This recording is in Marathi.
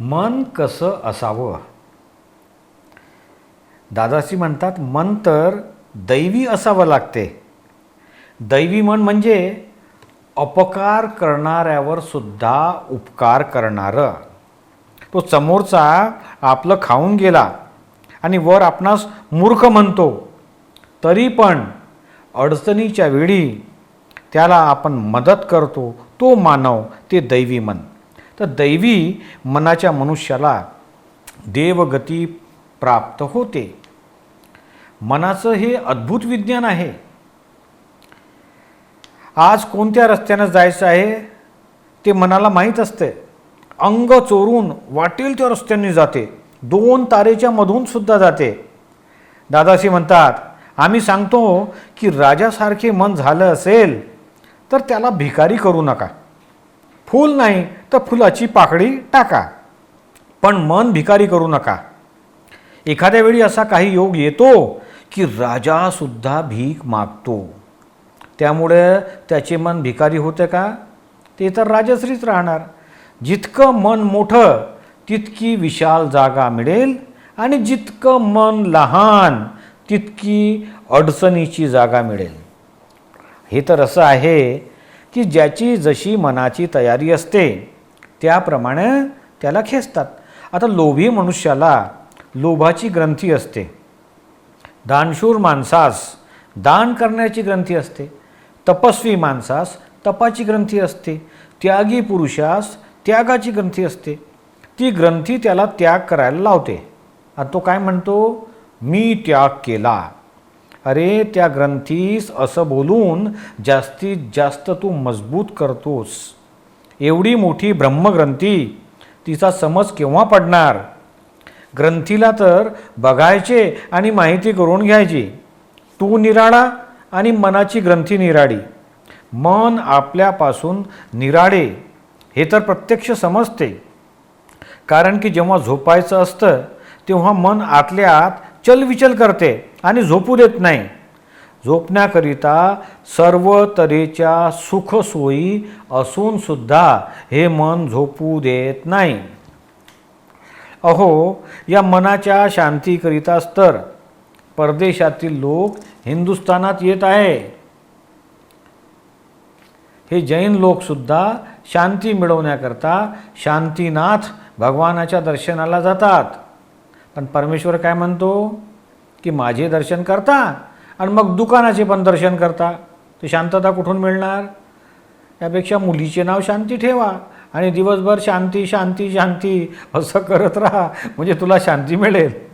मन कसं असावं? दादाजी म्हणतात मन तर दैवी असावं लागते. दैवी मन म्हणजे अपकार करणाऱ्यावर सुद्धा उपकार करणारं. तो समोरचा आपलं खाऊन गेला आणि वर आपणास मूर्ख म्हणतो. तरी पण अडचणीच्या वेळी त्याला आपण मदत करतो. तो मानव ते दैवी मन. तर दैवी मनाच्या मनुष्याला देवगती प्राप्त होते. मनाचं हे अद्भुत विज्ञान आहे. आज कोणत्या रस्त्यानं जायचं आहे ते मनाला माहीत असते. अंग चोरून वाटेल त्या रस्त्यांनी जाते. दोन तारेच्या मधून सुद्धा जाते. दादाशी म्हणतात आम्ही सांगतो की राजासारखे मन झालं असेल तर त्याला भिकारी करू नका. फूल नाही तर फुलाची पाकळी टाका. पण मन भिकारी करू नका. एखाद्या वेळी असा काही योग येतो की राजासुद्धा भीक मागतो. त्यामुळे त्याचे मन भिकारी होते का? ते तर राजश्रीच राहणार. जितकं मन मोठं तितकी विशाल जागा मिळेल आणि जितकं मन लहान तितकी अडचणीची जागा मिळेल. हे तर असं आहे की ज्याची जशी मनाची तयारी असते त्याप्रमाणे त्याला खेचतात. आता लोभी मनुष्याला लोभाची ग्रंथी असते. दानशूर माणसास दान करण्याची ग्रंथी असते. तपस्वी माणसास तपाची ग्रंथी असते. त्यागी पुरुषास त्यागाची ग्रंथी असते. ती ग्रंथी त्याला त्याग करायला लावते. आणि तो काय म्हणतो? मी त्याग केला. अरे त्या ग्रंथीस असं बोलून जास्तीत जास्त तू मजबूत करतोस. एवढी मोठी ब्रह्मग्रंथी तिचा समज केव्हा पडणार? ग्रंथीला तर बघायचे आणि माहिती करून घ्यायची. तू निराळा आणि मनाची ग्रंथी निराडी मन आपल्यापासून निराडे हे तर प्रत्यक्ष समजते. कारण की जेव्हा झोपायचं असतं तेव्हा मन आतल्या आत चलविचल करते. आणि झोपू देत नाही. झोपण्याकरिता सर्व तऱ्हेच्या सुखसोयी असून सुद्धा हे मन झोपू देत नाही. अहो या मनाच्या शांतीकरिताच तर परदेशातील लोक हिंदुस्थानात येत आहे. हे जैन लोकसुद्धा शांती मिळवण्याकरता शांतीनाथ भगवानाच्या दर्शनाला जातात. पण परमेश्वर काय म्हणतो? की माझे दर्शन करता आणि मग दुकानाचे पण दर्शन करता. तर शांतता कुठून मिळणार? यापेक्षा मुलीचे नाव शांती ठेवा आणि दिवसभर शांती शांती शांती असं करत राहा. म्हणजे तुला शांती मिळेल.